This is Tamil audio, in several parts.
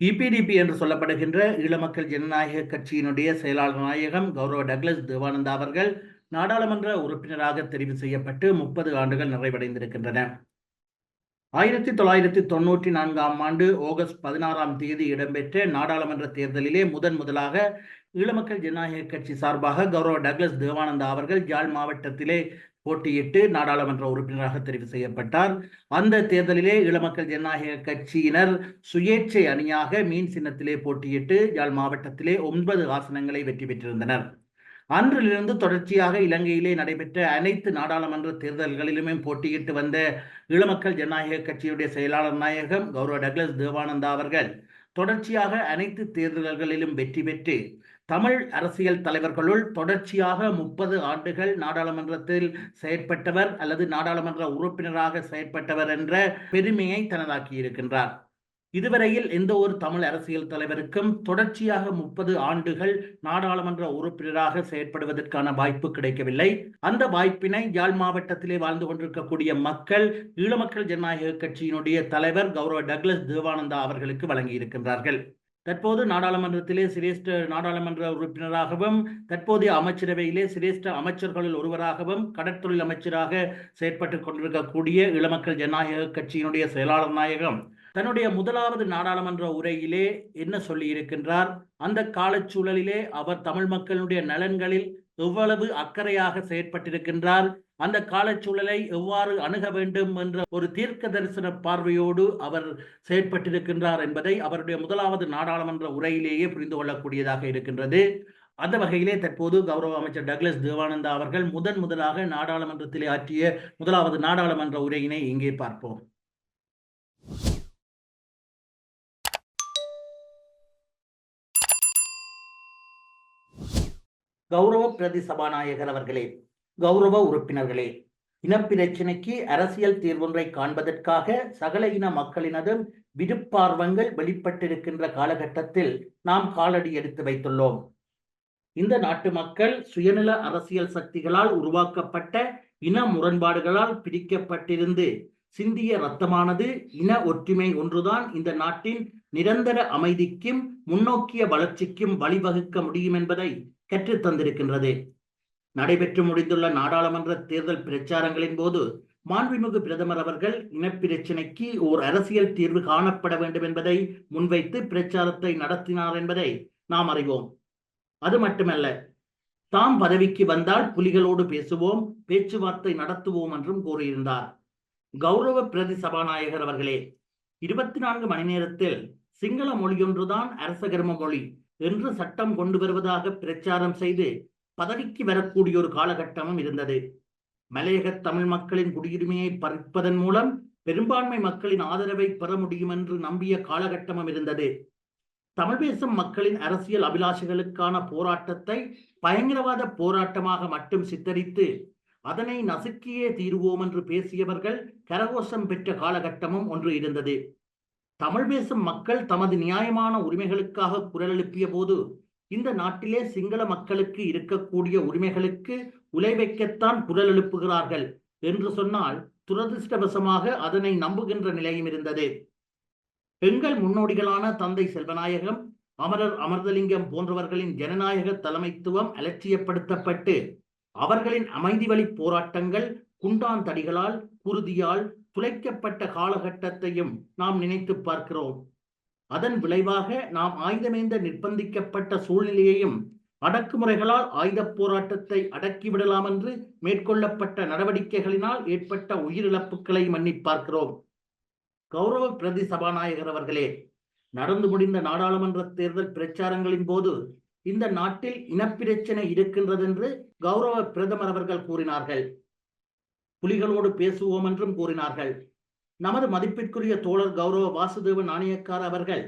இபிடிபி என்று சொல்லப்படுகின்ற ஈழமக்கள் ஜனநாயக கட்சியினுடைய செயலாளர் நாயகம் கௌரவ டக்ளஸ் தேவானந்தா அவர்கள் நாடாளுமன்ற உறுப்பினராக தெரிவு செய்யப்பட்டு முப்பது ஆண்டுகள் நிறைவடைந்திருக்கின்றன. ஆயிரத்தி தொள்ளாயிரத்தி தொண்ணூற்றி நான்காம் ஆண்டு ஆகஸ்ட் பதினாறாம் தேதி இடம்பெற்ற நாடாளுமன்ற தேர்தலிலே முதன் முதலாக ஈழமக்கள் ஜனநாயக கட்சி சார்பாக கௌரவ டக்ளஸ் தேவானந்தா அவர்கள் யாழ் மாவட்டத்திலே போட்டியிட்டு நாடாளுமன்ற உறுப்பினராக தெரிவு செய்யப்பட்டார். அந்த தேர்தலிலே ஈழமக்கள் ஜனநாயக கட்சியினர் சுயேட்சை அணியாக மீன் சின்னத்திலே போட்டியிட்டு யாழ் மாவட்டத்திலே ஒன்பது ஆசனங்களை வெற்றி பெற்றிருந்தனர். அன்றிலிருந்து தொடர்ச்சியாக இலங்கையிலே நடைபெற்ற அனைத்து நாடாளுமன்ற தேர்தல்களிலுமே போட்டியிட்டு வந்த ஈழமக்கள் ஜனநாயக கட்சியுடைய செயலாளர் நாயகம் கௌரவ டக்ளஸ் தேவானந்தா அவர்கள் தொடர்ச்சியாக அனைத்து தேர்தல்களிலும் வெற்றி பெற்று தமிழ் அரசியல் தலைவர்களுள் தொடர்ச்சியாக முப்பது ஆண்டுகள் நாடாளுமன்றத்தில் செயற்பட்டவர் அல்லது நாடாளுமன்ற உறுப்பினராக செயற்பட்டவர் என்ற பெருமையை தனதாக்கி இருக்கின்றார் இதுவரையில் எந்த ஒரு தமிழ் அரசியல் தலைவருக்கும் தொடர்ச்சியாக முப்பது ஆண்டுகள் நாடாளுமன்ற உறுப்பினராக செயற்படுவதற்கான வாய்ப்பு கிடைக்கவில்லை. அந்த வாய்ப்பினை யாழ் மாவட்டத்திலே வாழ்ந்து கொண்டிருக்கக்கூடிய மக்கள் ஈழமக்கள் ஜனநாயக கட்சியினுடைய தலைவர் கௌரவ டக்ளஸ் தேவானந்தா அவர்களுக்கு வழங்கியிருக்கின்றார்கள். தற்போது நாடாளுமன்றத்திலே சிரேஷ்ட நாடாளுமன்ற உறுப்பினராகவும் தற்போதைய அமைச்சரவையிலே சிரேஷ்ட அமைச்சர்களில் ஒருவராகவும் கடற்தொழில் அமைச்சராக செயற்பட்டு கொண்டிருக்கக்கூடிய இளமக்கள் ஜனநாயக கட்சியினுடைய செயலாளர் நாயகம் தன்னுடைய முதலாவது நாடாளுமன்ற உரையிலே என்ன சொல்லி இருக்கின்றார்? அந்த காலச்சூழலிலே அவர் தமிழ் மக்களுடைய நலன்களில் எவ்வளவு அக்கறையாக செயற்பட்டிருக்கின்றார்? அந்த காலச்சூழலை எவ்வாறு அணுக வேண்டும் என்ற ஒரு தீர்க்க தரிசன பார்வையோடு அவர் செயற்பட்டிருக்கின்றார் என்பதை அவருடைய முதலாவது நாடாளுமன்ற உரையிலேயே புரிந்து கொள்ளக்கூடியதாக இருக்கின்றது. அந்த வகையிலே தற்போது கௌரவ அமைச்சர் டக்ளஸ் தேவானந்தா அவர்கள் முதன் முதலாக நாடாளுமன்றத்திலே ஆற்றிய முதலாவது நாடாளுமன்ற உரையினை இங்கே பார்ப்போம். கௌரவ பிரதி சபாநாயகர் அவர்களே கௌரவ உறுப்பினர்களே இனப்பிரச்சினைக்கு அரசியல் தீர்வொன்றை காண்பதற்காக சகல இன மக்களினதும் விருப்பார்வங்கள் வெளிப்பட்டிருக்கின்ற காலகட்டத்தில் நாம் காலடி எடுத்து வைத்துள்ளோம். இந்த நாட்டு மக்கள் சுயநல அரசியல் சக்திகளால் உருவாக்கப்பட்ட இன முரண்பாடுகளால் பிரிக்கப்பட்டிருந்து சிந்திய ரத்தமானது இன ஒற்றுமை ஒன்றுதான் இந்த நாட்டின் நிரந்தர அமைதிக்கும் முன்னோக்கிய வளர்ச்சிக்கும் வழிவகுக்க முடியும் என்பதை கற்றுத் தந்திருக்கின்றது. நடைபெற்று முடிந்துள்ள நாடாளுமன்ற தேர்தல் பிரச்சாரங்களின் போது மாண்புமிகு பிரதமர் அவர்கள் இனப்பிரச்சினைக்கு ஓர் அரசியல் தீர்வு காணப்பட வேண்டும் என்பதை முன்வைத்து பிரச்சாரத்தை நடத்தினார் என்பதை நாம் அறிவோம். அது மட்டுமல்ல தாம் பதவிக்கு வந்தால் புலிகளோடு பேசுவோம் பேச்சுவார்த்தை நடத்துவோம் என்றும் கூறியிருந்தார். கௌரவ பிரதி சபாநாயகர் அவர்களே இருபத்தி நான்கு மணி நேரத்தில் சிங்கள மொழியொன்றுதான் அரச கர்ம மொழி என்று சட்டம் கொண்டு வருவதாக பிரச்சாரம் செய்து பதவிக்கு வரக்கூடிய ஒரு காலகட்டமும் இருந்தது. மலையக தமிழ் மக்களின் குடியுரிமையை பறிப்பதன் மூலம் பெரும்பான்மை மக்களின் ஆதரவை பெற முடியும் என்று நம்பிய காலகட்டமும் இருந்தது. தமிழ் பேசும் மக்களின் அரசியல் அபிலாஷைகளுக்கான போராட்டத்தை பயங்கரவாத போராட்டமாக மட்டும் சித்தரித்து அதனை நசுக்கியே தீருவோம் என்று பேசியவர்கள் கரகோஷம் பெற்ற காலகட்டமும் ஒன்று இருந்தது. தமிழ் பேசும் மக்கள் தமது நியாயமான உரிமைகளுக்காக குரல் எழுப்பிய போது இந்த நாட்டிலே சிங்கள மக்களுக்கு இருக்கக்கூடிய உரிமைகளுக்கு உலை வைக்கத்தான் குரல் எழுப்புகிறார்கள் என்று சொன்னால் துரதிருஷ்டவசமாக அதனை நம்புகின்ற நிலையும் இருந்தது. எங்கள் முன்னோடிகளான தந்தை செல்வநாயகம் அமரர் அமர்தலிங்கம் போன்றவர்களின் ஜனநாயக தலைமைத்துவம் அலட்சியப்படுத்தப்பட்டு அவர்களின் அமைதி வழி போராட்டங்கள் குண்டாந்தடிகளால் குருதியால் துளைக்கப்பட்ட காலகட்டத்தையும் நாம் நினைத்து பார்க்கிறோம். அதன் விளைவாக நாம் ஆயுதமேந்த நிர்பந்திக்கப்பட்ட சூழ்நிலையையும் அடக்குமுறைகளால் ஆயுத போராட்டத்தை அடக்கிவிடலாம் என்று மேற்கொள்ளப்பட்ட நடவடிக்கைகளினால் ஏற்பட்ட உயிரிழப்புகளை மன்னி பார்க்கிறோம். கௌரவ பிரதி சபாநாயகர் அவர்களே நடந்து முடிந்த நாடாளுமன்ற தேர்தல் பிரச்சாரங்களின் போது இந்த நாட்டில் இனப்பிரச்சனை இருக்கின்றது என்று கௌரவ பிரதமர் அவர்கள் கூறினார்கள். புலிகளோடு பேசுவோம் என்றும் கூறினார்கள். நமது மதிப்பிற்குரிய தோழர் கௌரவ வாசுதேவ நாணயக்கார் அவர்கள்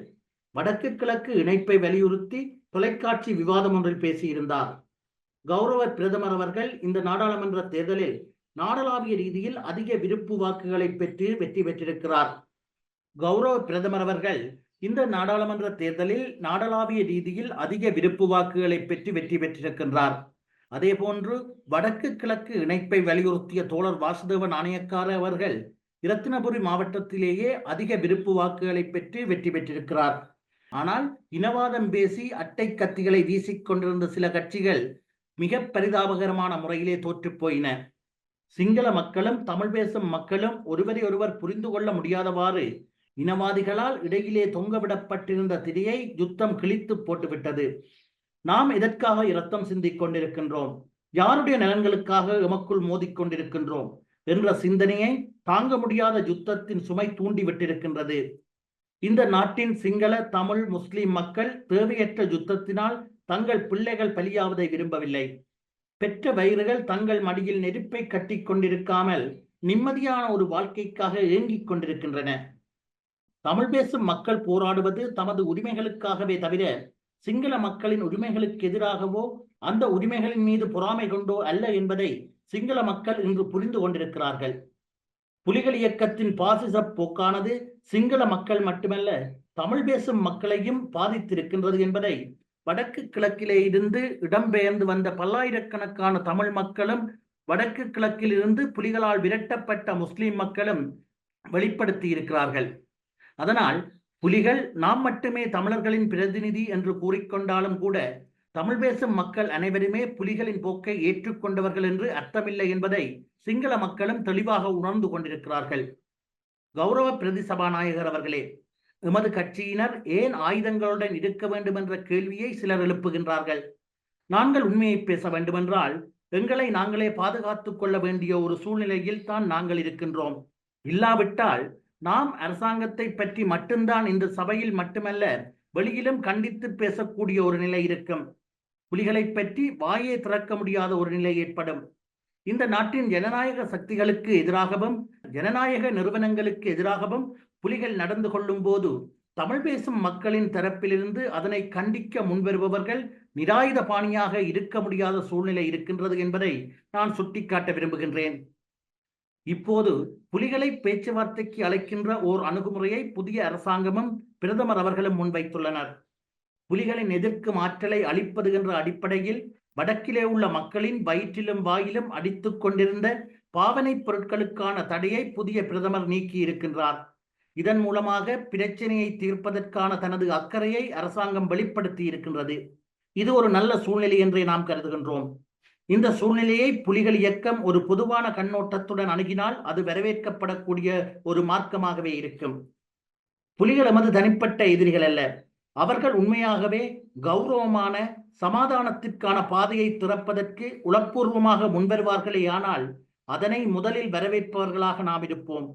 வடக்கு கிழக்கு இணைப்பை வலியுறுத்தி தொலைக்காட்சி விவாதம் ஒன்றில் பேசியிருந்தார். கௌரவ பிரதமர் அவர்கள் இந்த நாடாளுமன்ற தேர்தலில் நாடளாவிய ரீதியில் அதிக விருப்பு வாக்குகளை பெற்று வெற்றி பெற்றிருக்கிறார். கௌரவ பிரதமர் அவர்கள் இந்த நாடாளுமன்ற தேர்தலில் நாடளாவிய ரீதியில் அதிக விருப்பு வாக்குகளை பெற்று வெற்றி பெற்றிருக்கின்றார். அதே போன்று வடக்கு கிழக்கு இணைப்பை வலியுறுத்திய தோழர் வாசுதேவ நாணயக்கார அவர்கள் இரத்தினபுரி மாவட்டத்திலேயே அதிக விருப்பு வாக்குகளை பெற்று வெற்றி பெற்றிருக்கிறார். ஆனால் இனவாதம் பேசி அட்டை கத்திகளை வீசிக்கொண்டிருந்த சில கட்சிகள் மிக பரிதாபகரமான முறையிலே தோற்றுப் போயின. சிங்கள மக்களும் தமிழ் பேசும் மக்களும் ஒருவரை ஒருவர் புரிந்து கொள்ள முடியாதவாறு இனவாதிகளால் இடையிலே தொங்கவிடப்பட்டிருந்த திரையை யுத்தம் கிழித்து போட்டுவிட்டது. நாம் எதற்காக இரத்தம் சிந்திக் கொண்டிருக்கின்றோம்? யாருடைய நலன்களுக்காக எமக்குள் மோதிக்கொண்டிருக்கின்றோம் என்ற சிந்தனையை தாங்க முடியாத யுத்தத்தின் சுமை தூண்டிவிட்டிருக்கின்றது. இந்த நாட்டின் சிங்கள தமிழ் முஸ்லிம் மக்கள் தேவையற்ற யுத்தத்தினால் தங்கள் பிள்ளைகள் பலியாவதை விரும்பவில்லை. பெற்ற வயிறுகள் தங்கள் மடியில் நெருப்பை கட்டி கொண்டிருக்காமல் நிம்மதியான ஒரு வாழ்க்கைக்காக ஏங்கிக் கொண்டிருக்கின்றன. தமிழ் பேசும் மக்கள் போராடுவது தமது உரிமைகளுக்காகவே தவிர சிங்கள மக்களின் உரிமைகளுக்கு எதிராகவோ அந்த உரிமைகளின் மீது பொறாமை கொண்டோ அல்ல என்பதை சிங்கள மக்கள் இன்று புரிந்து கொண்டிருக்கிறார்கள். புலிகள் இயக்கத்தின் பாசிச போக்கானது சிங்கள மக்கள் மட்டுமல்ல தமிழ் பேசும் மக்களையும் பாதித்திருக்கின்றது என்பதை வடக்கு கிழக்கிலே இருந்து இடம்பெயர்ந்து வந்த பல்லாயிரக்கணக்கான தமிழ் மக்களும் வடக்கு கிழக்கில் இருந்து புலிகளால் விரட்டப்பட்ட முஸ்லிம் மக்களும் வெளிப்படுத்தி இருக்கிறார்கள் அதனால் புலிகள் நாம் மட்டுமே தமிழர்களின் பிரதிநிதி என்று கூறிக்கொண்டாலும் கூட தமிழ் பேசும் மக்கள் அனைவருமே புலிகளின் போக்கை ஏற்றுக்கொண்டவர்கள் என்று அர்த்தமில்லை என்பதை சிங்கள மக்களும் தெளிவாக உணர்ந்து கொண்டிருக்கிறார்கள். கௌரவ பிரதி சபாநாயகர் அவர்களே எமது கட்சியினர் ஏன் ஆயுதங்களுடன் இருக்க வேண்டும் என்ற கேள்வியை சிலர் எழுப்புகின்றார்கள். நாங்கள் உண்மையை பேச வேண்டுமென்றால் எங்களை நாங்களே பாதுகாத்துக் கொள்ள வேண்டிய ஒரு சூழ்நிலையில் தான் நாங்கள் இருக்கின்றோம். இல்லாவிட்டால் நாம் அரசாங்கத்தை பற்றி மட்டும்தான் இந்த சபையில் மட்டுமல்ல வெளியிலும் கண்டித்து பேசக்கூடிய ஒரு நிலை இருக்கும். புலிகளை பற்றி வாயை திறக்க முடியாத ஒரு நிலை ஏற்படும். இந்த நாட்டின் ஜனநாயக சக்திகளுக்கு எதிராகவும் ஜனநாயக நிறுவனங்களுக்கு எதிராகவும் புலிகள் நடந்து கொள்ளும் போது தமிழ் பேசும் மக்களின் தரப்பிலிருந்து அதனை கண்டிக்க முன்வருபவர்கள் நிராயுத பாணியாக இருக்க முடியாத சூழ்நிலை இருக்கின்றது என்பதை நான் சுட்டிக்காட்ட விரும்புகின்றேன். இப்போது புலிகளை பேச்சுவார்த்தைக்கு அழைக்கின்ற ஓர் அணுகுமுறையை புதிய அரசாங்கமும் பிரதமர் அவர்களும் முன்வைத்துள்ளனர். புலிகளின் எதிர்க்கும் ஆற்றலை அளிப்பது என்ற அடிப்படையில் வடக்கிலே உள்ள மக்களின் வயிற்றிலும் வாயிலும் அடித்துக் கொண்டிருந்த பாவனை பொருட்களுக்கான தடையை புதிய பிரதமர் நீக்கி இருக்கின்றார். இதன் மூலமாக பிரச்சனையை தீர்ப்பதற்கான தனது அக்கறையை அரசாங்கம் வெளிப்படுத்தி இருக்கின்றது. இது ஒரு நல்ல சூழ்நிலை என்றே நாம் கருதுகின்றோம். இந்த சூழ்நிலையை புலிகள் இயக்கம் ஒரு பொதுவான கண்ணோட்டத்துடன் அணுகினால் அது வரவேற்கப்படக்கூடிய ஒரு மார்க்கமாகவே இருக்கும். புலிகள் எமது தனிப்பட்ட எதிரிகள் அல்ல. அவர்கள் உண்மையாகவே கௌரவமான சமாதானத்திற்கான பாதையை திறப்பதற்கு உளப்பூர்வமாக முன்வருவார்களே ஆனால் அதனை முதலில் வரவேற்பவர்களாக நாம் இருப்போம்.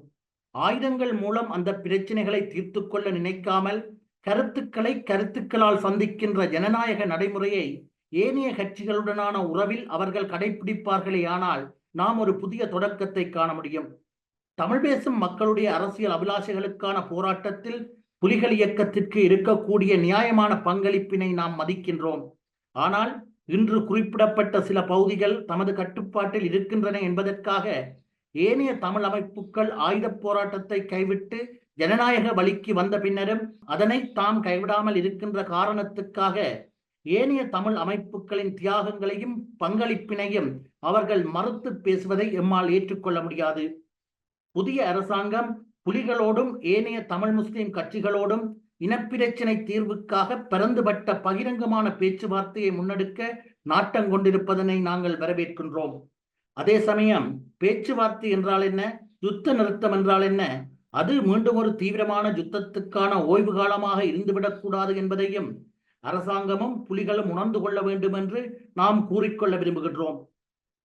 ஆயுதங்கள் மூலம் அந்த பிரச்சனைகளை தீர்த்து கொள்ள நினைக்காமல் கருத்துக்களை கருத்துக்களால் சந்திக்கின்ற ஜனநாயக நடைமுறையை ஏனைய கட்சிகளுடனான உறவில் அவர்கள் கடைபிடிப்பார்களே ஆனால் நாம் ஒரு புதிய தொடக்கத்தை காண முடியும். தமிழ் பேசும் மக்களுடைய அரசியல் அபிலாஷைகளுக்கான போராட்டத்தில் புலிகள் இயக்கத்திற்கு இருக்கக்கூடிய நியாயமான பங்களிப்பினை நாம் மதிக்கின்றோம். ஆனால் இன்று குறிப்பிடப்பட்ட சில பகுதிகள் தமது கட்டுப்பாட்டில் இருக்கின்றன என்பதற்காக ஏனைய தமிழ் அமைப்புகள் ஆயுத போராட்டத்தை கைவிட்டு ஜனநாயக வழிக்கு வந்த பின்னரும் அதனை தாம் கைவிடாமல் இருக்கின்ற காரணத்துக்காக ஏனைய தமிழ் அமைப்புகளின் தியாகங்களையும் பங்களிப்பினையும் அவர்கள் மறுத்து பேசுவதை எம்மால் ஏற்றுக்கொள்ள முடியாது. புதிய அரசாங்கம் புலிகளோடும் ஏனைய தமிழ் முஸ்லிம் கட்சிகளோடும் இனப்பிரச்சினை தீர்வுக்காக பரந்துபட்ட பகிரங்கமான பேச்சுவார்த்தையை முன்னெடுக்க நாட்டம் கொண்டிருப்பதனை நாங்கள் வரவேற்கின்றோம். அதே சமயம் பேச்சுவார்த்தை என்றால் என்ன யுத்த நிறுத்தம் என்றால் என்ன அது மீண்டும் ஒரு தீவிரமான யுத்தத்துக்கான ஓய்வு காலமாக இருந்துவிடக்கூடாது என்பதையும் அரசாங்கமும் புலிகளும் உணர்ந்து கொள்ள வேண்டும் என்று நாம் கூறிக்கொள்ள விரும்புகின்றோம்.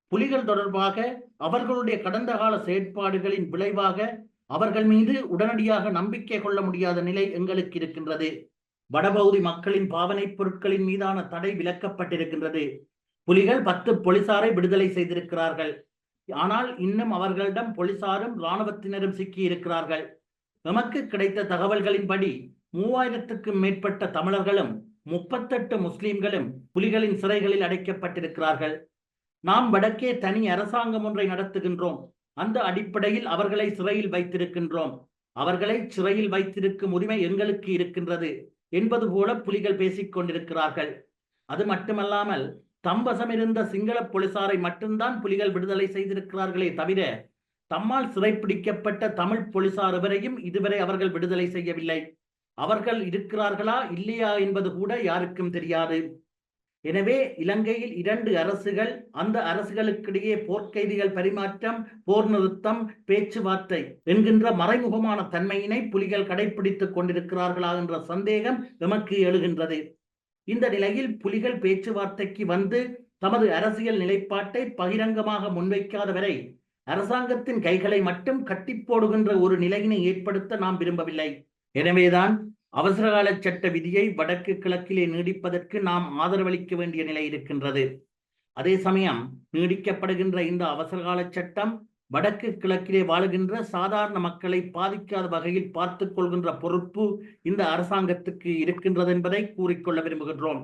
புலிகள் தொடர்பாக அவர்களுடைய கடந்த கால செயற்பாடுகளின் விளைவாக அவர்கள் மீது உடனடியாக நம்பிக்கை கொள்ள முடியாத நிலை எங்களுக்கு இருக்கின்றது. வடபகுதி மக்களின் பாவனை பொருட்களின் மீதான தடை விலக்கப்பட்டிருக்கின்றது. புலிகள் பத்து போலீசாரை விடுதலை செய்திருக்கிறார்கள். ஆனால் இன்னும் அவர்களிடம் போலீசாரும் இராணுவத்தினரும் சிக்கி இருக்கிறார்கள் நமக்கு கிடைத்த தகவல்களின்படி மூவாயிரத்துக்கும் மேற்பட்ட தமிழர்களும் முப்பத்தெட்டு முஸ்லிம்களும் புலிகளின் சிறைகளில் அடைக்கப்பட்டிருக்கிறார்கள். நாம் வடக்கே தனி அரசாங்கம் ஒன்றை நடத்துகின்றோம். அந்த அடிப்படையில் அவர்களை சிறையில் வைத்திருக்கின்றோம். அவர்களை சிறையில் வைத்திருக்கும் உரிமை எங்களுக்கு இருக்கின்றது என்பது போல புலிகள் பேசிக் கொண்டிருக்கிறார்கள். அது மட்டுமல்லாமல் தம்பசம் இருந்த சிங்கள போலீசாரை மட்டும்தான் புலிகள் விடுதலை செய்திருக்கிறார்களே தவிர தம்மால் சிறைப்பிடிக்கப்பட்ட தமிழ் போலீசார் எவரையும் இதுவரை அவர்கள் விடுதலை செய்யவில்லை. அவர்கள் இருக்கிறார்களா இல்லையா என்பது கூட யாருக்கும் தெரியாது. எனவே இலங்கையில் இரண்டு அரசுகள் அந்த அரசுகளுக்கிடையே போர்க்கைதிகள் பரிமாற்றம் போர் நிறுத்தம் பேச்சுவார்த்தை என்கின்ற மறைமுகமான தன்மையினை புலிகள் கடைபிடித்துக் கொண்டிருக்கிறார்களா என்ற சந்தேகம் எமக்கு எழுகின்றது. இந்த நிலையில் புலிகள் பேச்சுவார்த்தைக்கு வந்து தமது அரசியல் நிலைப்பாட்டை பகிரங்கமாக முன்வைக்காத வரை அரசாங்கத்தின் கைகளை மட்டும் கட்டி போடுகின்ற ஒரு நிலையினை ஏற்படுத்த நாம் விரும்பவில்லை. எனவேதான் அவசரகால சட்ட விதியை வடக்கு கிழக்கிலே நீடிப்பதற்கு நாம் ஆதரவளிக்க வேண்டிய நிலை இருக்கின்றது. அதே சமயம் நீடிக்கப்படுகின்ற இந்த அவசரகால சட்டம் வடக்கு கிழக்கிலே வாழுகின்ற சாதாரண மக்களை பாதிக்காத வகையில் பார்த்து கொள்கின்ற பொறுப்பு இந்த அரசாங்கத்துக்கு இருக்கின்றது என்பதை கூறிக்கொள்ள விரும்புகின்றோம்.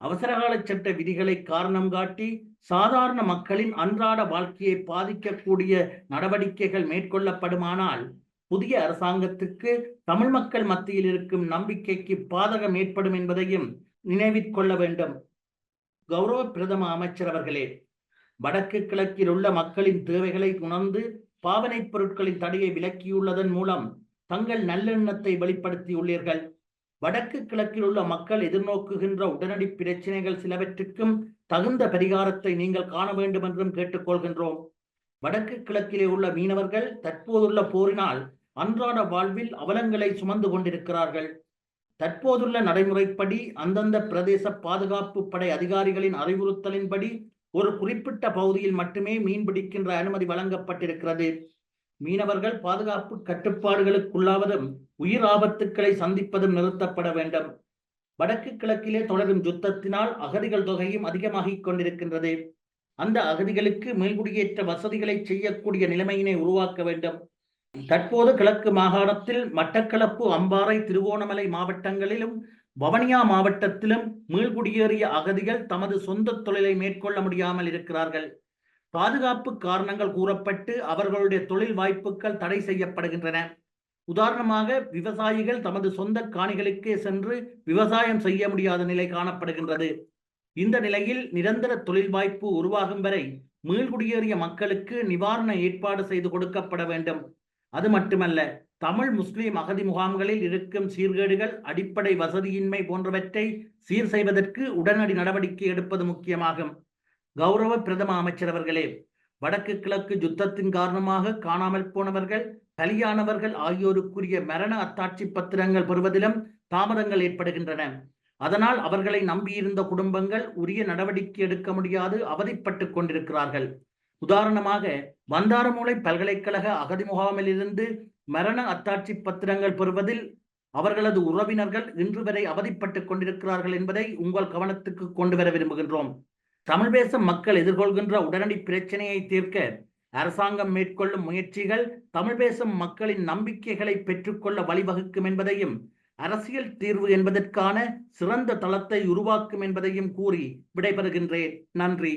அவசரகால சட்ட விதிகளை காரணம் காட்டி சாதாரண மக்களின் அன்றாட வாழ்க்கையை பாதிக்கக்கூடிய நடவடிக்கைகள் மேற்கொள்ளப்படுமானால் புதிய அரசாங்கத்துக்கு தமிழ் மக்கள் மத்தியில் இருக்கும் நம்பிக்கைக்கு பாதகம் ஏற்படும் என்பதையும் நினைவிற்கொள்ள வேண்டும். கௌரவ பிரதம அமைச்சர் அவர்களே வடக்கு கிழக்கில் உள்ள மக்களின் தேவைகளை உணர்ந்து பாவனை பொருட்களின் தடையை விலக்கியுள்ளதன் மூலம் தங்கள் நல்லெண்ணத்தை வெளிப்படுத்தியுள்ளீர்கள் வடக்கு கிழக்கில் உள்ள மக்கள் எதிர்நோக்குகின்ற உடனடி பிரச்சனைகள் சிலவற்றுக்கும் தகுந்த பரிகாரத்தை நீங்கள் காண வேண்டும் என்றும் கேட்டுக்கொள்கின்றோம். வடக்கு கிழக்கிலே உள்ள மீனவர்கள் தற்போதுள்ள போரினால் அன்றாட வாழ்வில் அவலங்களை சுமந்து கொண்டிருக்கிறார்கள். தற்போதுள்ள நடைமுறைப்படி அந்தந்த பிரதேச பாதுகாப்பு படை அதிகாரிகளின் அறிவுறுத்தலின்படி ஒரு குறிப்பிட்ட பகுதியில் மட்டுமே மீன் பிடிக்கின்ற அனுமதி வழங்கப்பட்டிருக்கிறது. மீனவர்கள் பாதுகாப்பு கட்டுப்பாடுகளுக்குள்ளாவதும் உயிர் ஆபத்துக்களை சந்திப்பதும் நிறுத்தப்பட வேண்டும். வடக்கு கிழக்கிலே தொடரும் யுத்தத்தினால் அகதிகள் தொகையும் அதிகமாகிக் கொண்டிருக்கின்றது. அந்த அகதிகளுக்கு மேல்குடியேற்ற வசதிகளை செய்யக்கூடிய நிலைமையினை உருவாக்க வேண்டும். தற்போது கிழக்கு மாகாணத்தில் மட்டக்களப்பு அம்பாறை திருவோணமலை மாவட்டங்களிலும் வவனியா மாவட்டத்திலும் மீள்குடியேறிய அகதிகள் தமது சொந்த தொழிலை மேற்கொள்ள முடியாமல் இருக்கிறார்கள். பாதுகாப்பு காரணங்கள் கூறப்பட்டு அவர்களுடைய தொழில் வாய்ப்புகள் தடை செய்யப்படுகின்றன. உதாரணமாக விவசாயிகள் தமது சொந்த காணிகளுக்கே சென்று விவசாயம் செய்ய முடியாத நிலை காணப்படுகின்றது. இந்த நிலையில் நிரந்தர தொழில் வாய்ப்பு உருவாகும் வரை மீள்குடியேறிய மக்களுக்கு நிவாரண ஏற்பாடு செய்து கொடுக்கப்பட வேண்டும். அது மட்டுமல்ல தமிழ் முஸ்லிம் அகதி முகாம்களில் இருக்கும் சீர்கேடுகள் அடிப்படை வசதியின்மை போன்றவற்றை சீர் செய்வதற்கு உடனடி நடவடிக்கை எடுப்பது முக்கியமாகும். கௌரவ பிரதம அமைச்சர் அவர்களே வடக்கு கிழக்கு யுத்தத்தின் காரணமாக காணாமல் போனவர்கள் பலியானவர்கள் ஆகியோருக்குரிய மரண அத்தாட்சி பத்திரங்கள் பெறுவதிலும் தாமதங்கள் ஏற்படுகின்றன. அதனால் அவர்களை நம்பியிருந்த குடும்பங்கள் உரிய நடவடிக்கை எடுக்க முடியாது அவதிப்பட்டு கொண்டிருக்கிறார்கள். உதாரணமாக வந்தாரமூலை பல்கலைக்கழக அகதி முகாமில் இருந்து மரண அத்தாட்சி பத்திரங்கள் பெறுவதில் அவர்களது உறவினர்கள் இன்று வரை அவதிப்பட்டுக் கொண்டிருக்கிறார்கள் என்பதை உங்கள் கவனத்துக்கு கொண்டு வர விரும்புகின்றோம். தமிழ் பேசும் மக்கள் எதிர்கொள்கின்ற உடனடி பிரச்சனையை தீர்க்க அரசாங்கம் மேற்கொள்ளும் முயற்சிகள் தமிழ் பேசும் மக்களின் நம்பிக்கைகளை பெற்றுக்கொள்ள வழிவகுக்கும் என்பதையும் அரசியல் தீர்வு என்பதற்கான சிறந்த தளத்தை உருவாக்கும் என்பதையும் கூறி விடைபெறுகின்றேன். நன்றி.